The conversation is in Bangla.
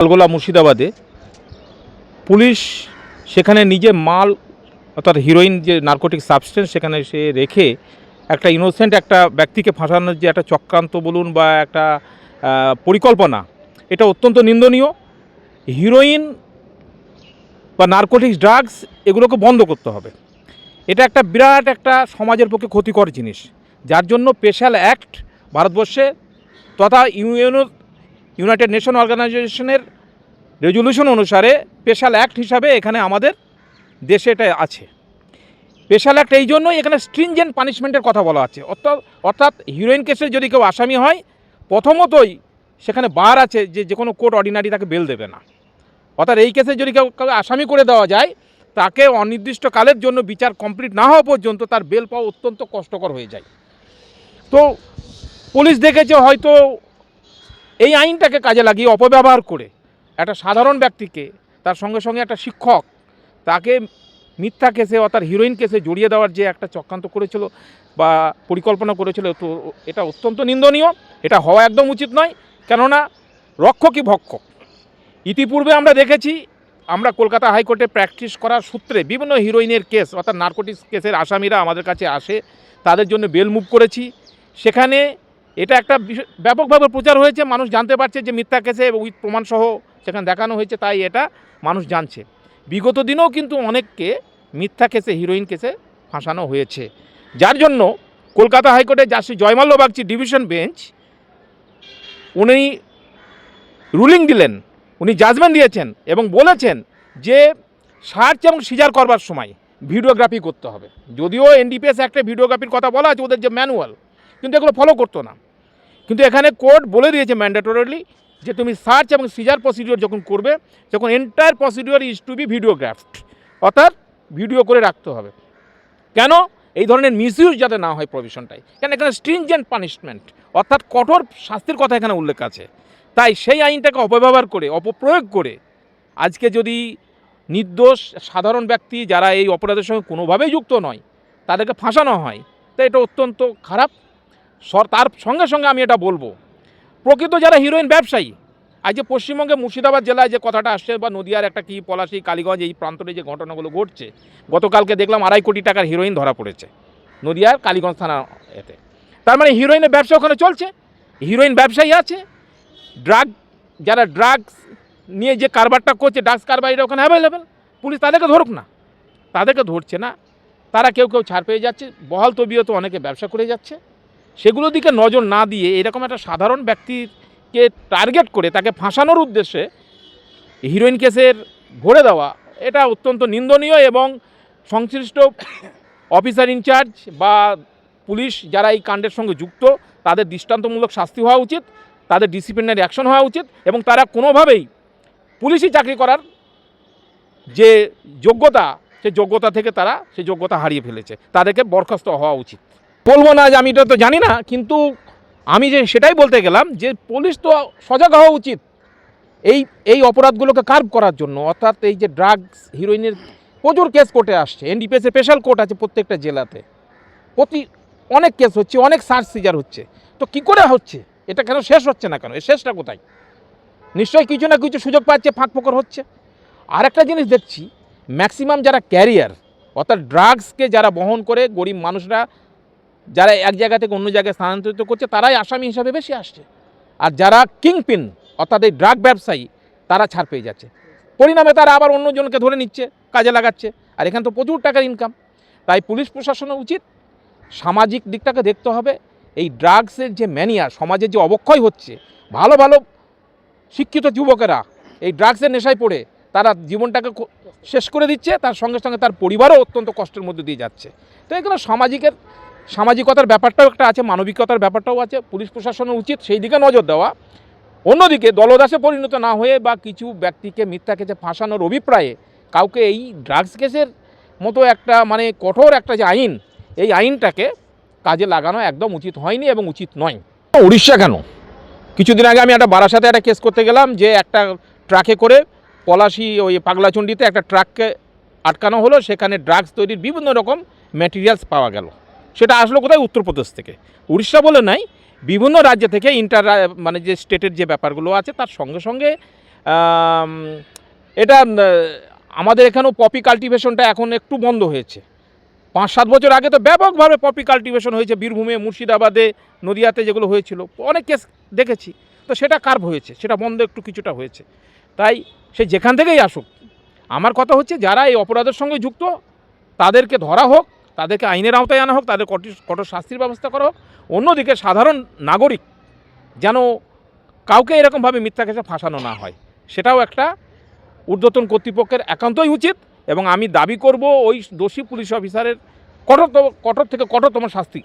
লালগোলা মুর্শিদাবাদে, পুলিশ সেখানে নিজে মাল, অর্থাৎ হিরোইন যে নার্কোটিক সাবস্টেন্স সেখানে সে রেখে একটা ইনোসেন্ট একটা ব্যক্তিকে ফাঁসানোর যে একটা চক্রান্ত বলুন বা একটা পরিকল্পনা, এটা অত্যন্ত নিন্দনীয়। হিরোইন বা নার্কোটিক্স ড্রাগস এগুলোকে বন্ধ করতে হবে। এটা একটা বিরাট একটা সমাজের পক্ষে ক্ষতিকর জিনিস। যার জন্য স্পেশাল অ্যাক্ট ভারতবর্ষে তথা ইউএনও ইউনাইটেড নেশন অর্গানাইজেশনের রেজলিউশন অনুসারে স্পেশাল অ্যাক্ট হিসাবে এখানে আমাদের দেশে এটা আছে। স্পেশাল অ্যাক্ট এই জন্যই এখানে স্ট্রিনজেন্ট পানিশমেন্টের কথা বলা আছে। অর্থাৎ অর্থাৎ হিরোইন কেসে যদি কেউ আসামি হয়, প্রথমতই সেখানে বার আছে যে যে কোনো কোর্ট অর্ডিনারি তাকে বেল দেবে না। অর্থাৎ এই কেসে যদি কেউ আসামি করে দেওয়া যায়, তাকে অনির্দিষ্টকালের জন্য বিচার কমপ্লিট না হওয়া পর্যন্ত তার বেল পাওয়া অত্যন্ত কষ্টকর হয়ে যায়। তো পুলিশ দেখেছে হয়তো এই আইনটাকে কাজে লাগিয়ে অপব্যবহার করে একটা সাধারণ ব্যক্তিকে, তার সঙ্গে সঙ্গে একটা শিক্ষক, তাকে মিথ্যা কেসে অর্থাৎ হিরোইন কেসে জড়িয়ে দেওয়ার যে একটা চক্রান্ত করেছিল বা পরিকল্পনা করেছিল, তো এটা অত্যন্ত নিন্দনীয়। এটা হওয়া একদম উচিত নয়। কেননা রক্ষকই ভক্ষক। ইতিপূর্বে আমরা দেখেছি, আমরা কলকাতা হাইকোর্টে প্র্যাকটিস করার সূত্রে বিভিন্ন হিরোইনের কেস, অর্থাৎ নার্কোটিক্স কেসের আসামিরা আমাদের কাছে আসে, তাদের জন্য বেল মুভ করেছি। সেখানে এটা একটা ব্যাপকভাবে প্রচার হয়েছে, মানুষ জানতে পারছে যে মিথ্যা কেসে উইথ প্রমাণসহ সেখানে দেখানো হয়েছে, তাই এটা মানুষ জানছে। বিগত দিনেও কিন্তু অনেককে মিথ্যা কেসে, হিরোইন কেসে ফাঁসানো হয়েছে। যার জন্য কলকাতা হাইকোর্টে justice Joymalya Bagchi division bench, উনি রুলিং দিলেন, উনি জাজমেন্ট দিয়েছেন এবং বলেছেন যে সার্চ এবং সিজার করবার সময় ভিডিওগ্রাফি করতে হবে। যদিও এনডিপিএস একটা ভিডিওগ্রাফির কথা বলা আছে, ওদের যে ম্যানুয়াল কিন্তু এগুলো ফলো করতো না। কিন্তু এখানে কোর্ট বলে দিয়েছে ম্যান্ডেটরিলি যে তুমি সার্চ এবং সিজার প্রসিডিওর যখন করবে যখন entire procedure is to be videographed অর্থাৎ ভিডিও করে রাখতে হবে। কেন? এই ধরনের মিসইউজ যাতে না হয় প্রভিশনটাই কেন? এখানে স্ট্রিনজেন্ট পানিশমেন্ট অর্থাৎ কঠোর শাস্তির কথা এখানে উল্লেখ আছে। তাই সেই আইনটাকে অপব্যবহার করে, অপপ্রয়োগ করে আজকে যদি নির্দোষ, সাধারণ ব্যক্তি যারা এই অপরাধের সঙ্গে কোনোভাবেই যুক্ত নয়, তাদেরকে ফাঁসানো হয় তো এটা অত্যন্ত খারাপ। তার সঙ্গে সঙ্গে আমি এটা বলব। প্রকৃত যারা হিরোইন ব্যবসায়ী, আজ যে পশ্চিমবঙ্গে মুর্শিদাবাদ জেলায় যে কথাটা আসছে বা নদিয়ার একটা কি পলাশি, কালীগঞ্জ, এই প্রান্তরে যে ঘটনাগুলো ঘটছে, গতকালকে দেখলাম আড়াই কোটি টাকার হিরোইন ধরা পড়েছে, নদিয়ার কালীগঞ্জ থানা এতে। তার মানে হিরোইনের ব্যবসা ওখানে চলছে হিরোইন ব্যবসায়ী আছে ড্রাগ যারা ড্রাগস নিয়ে যে কারবারটা করছে ড্রাগস কারবারিরা ওখানে অ্যাভেলেবেল পুলিশ তাদেরকে ধরুক না, তাদেরকে ধরছে না, তারা কেউ কেউ ছাড় পেয়ে যাচ্ছে, বহাল তবিয়ত অনেকে ব্যবসা করে যাচ্ছে। সেগুলোর দিকে নজর না দিয়ে এরকম একটা সাধারণ ব্যক্তিকে টার্গেট করে তাকে ফাঁসানোর উদ্দেশ্যে হিরোইন কেসের ভরে দেওয়া, এটা অত্যন্ত নিন্দনীয় এবং সংশ্লিষ্ট অফিসার ইনচার্জ বা পুলিশ যারা এই কাণ্ডের সঙ্গে যুক্ত, তাদের দৃষ্টান্তমূলক শাস্তি হওয়া উচিত, তাদের ডিসিপ্লিনারি অ্যাকশন হওয়া উচিত এবং তারা কোনোভাবেই পুলিশি চাকরি করার যে যোগ্যতা, সে যোগ্যতা থেকে তারা সে যোগ্যতা হারিয়ে ফেলেছে। তাদেরকে বরখাস্ত হওয়া উচিত। বলব না যে আমি এটা তো জানি না, কিন্তু আমি যে সেটাই বলতে গেলাম যে পুলিশ তো সজাগ হওয়া উচিত এই এই অপরাধগুলোকে কার্ভ করার জন্য। অর্থাৎ এই যে ড্রাগস হিরোইনের প্রচুর কেস কোর্টে আসছে। এনডিপিএস স্পেশাল কোর্ট আছে প্রত্যেকটা জেলাতে। প্রতি অনেক কেস হচ্ছে, অনেক সার্চ সিজার হচ্ছে। তো কি করে হচ্ছে? এটা কেন শেষ হচ্ছে না কেন? এর শেষটা কোথায়? নিশ্চয়ই কিছু না কিছু সুযোগ পাচ্ছে, ফাঁক ফোকর হচ্ছে। আর একটা জিনিস দেখছি ম্যাক্সিমাম যারা ক্যারিয়ার অর্থাৎ ড্রাগসকে যারা বহন করে গরিব মানুষরা যারা এক জায়গা থেকে অন্য জায়গায় স্থানান্তরিত করছে, তারাই আসামি হিসাবে বেশি আসছে। আর যারা কিংপিন, অর্থাৎ এই ড্রাগ ব্যবসায়ী, তারা ছাড় পেয়ে যাচ্ছে। পরিণামে তারা আবার অন্যজনকে ধরে নিচ্ছে, কাজে লাগাচ্ছে। আর এখানে তো প্রচুর টাকার ইনকাম তাই পুলিশ প্রশাসনের উচিত সামাজিক দিকটাকে দেখতে হবে। এই ড্রাগসের যে ম্যানিয়া সমাজের যে অবক্ষয় হচ্ছে, ভালো ভালো শিক্ষিত যুবকেরা এই ড্রাগসের নেশায় পড়ে, তারা জীবনটাকে শেষ করে দিচ্ছে, তার সঙ্গে সঙ্গে তার পরিবারও অত্যন্ত কষ্টের মধ্যে দিয়ে যাচ্ছে। তো এগুলো সামাজিকের সামাজিকতার ব্যাপারটাও একটা আছে, মানবিকতার ব্যাপারটাও আছে, পুলিশ প্রশাসনের উচিত সেই দিকে নজর দেওয়া। অন্যদিকে দলদাসে পরিণত না হয়ে বা কিছু ব্যক্তিকে মিথ্যা কেসে ফাঁসানোর অভিপ্রায়ে কাউকে এই ড্রাগস কেসের মতো একটা মানে কঠোর একটা যে আইন, এই আইনটাকে কাজে লাগানো একদম উচিত হয়নি এবং উচিত নয়। উড়িষ্যা কেন? কিছুদিন আগে আমি একটা বারাসাতে একটা কেস করতে গেলাম যে একটা ট্রাকে করে পলাশি ওই পাগলাচণ্ডীতে একটা ট্রাককে আটকানো হলো, সেখানে ড্রাগস তৈরির বিভিন্ন রকম ম্যাটেরিয়ালস পাওয়া গেল। সেটা আসলো কোথায়? উত্তরপ্রদেশ থেকে। উড়িষ্যা বলে নাই, বিভিন্ন রাজ্য থেকে ইন্টার মানে যে স্টেটের যে ব্যাপারগুলো আছে, তার সঙ্গে সঙ্গে এটা, আমাদের এখানেও পপি কাল্টিভেশনটা এখন একটু বন্ধ হয়েছে। পাঁচ সাত বছর আগে তো ব্যাপকভাবে পপি কাল্টিভেশন হয়েছে, বীরভূমে, মুর্শিদাবাদে, নদিয়াতে যেগুলো হয়েছিল, অনেক কেস দেখেছি। তো সেটা কার্ভ হয়েছে, সেটা বন্ধ একটু কিছুটা হয়েছে। তাই সে যেখান থেকেই আসুক। আমার কথা হচ্ছে, যারা এই অপরাধের সঙ্গে যুক্ত, তাদেরকে ধরা হোক তাদেরকে আইনের আওতায় আনা হোক, তাদের কঠোর কঠোর শাস্তির ব্যবস্থা করা হোক। অন্যদিকে সাধারণ নাগরিক যেন কাউকে এরকমভাবে মিথ্যা কেসে ফাঁসানো না হয়। সেটাও একটা ঊর্ধ্বতন কর্তৃপক্ষের একান্তই উচিত এবং আমি দাবি করব ওই দোষী পুলিশ অফিসারের কঠোর কঠোর থেকে কঠোরতম শাস্তি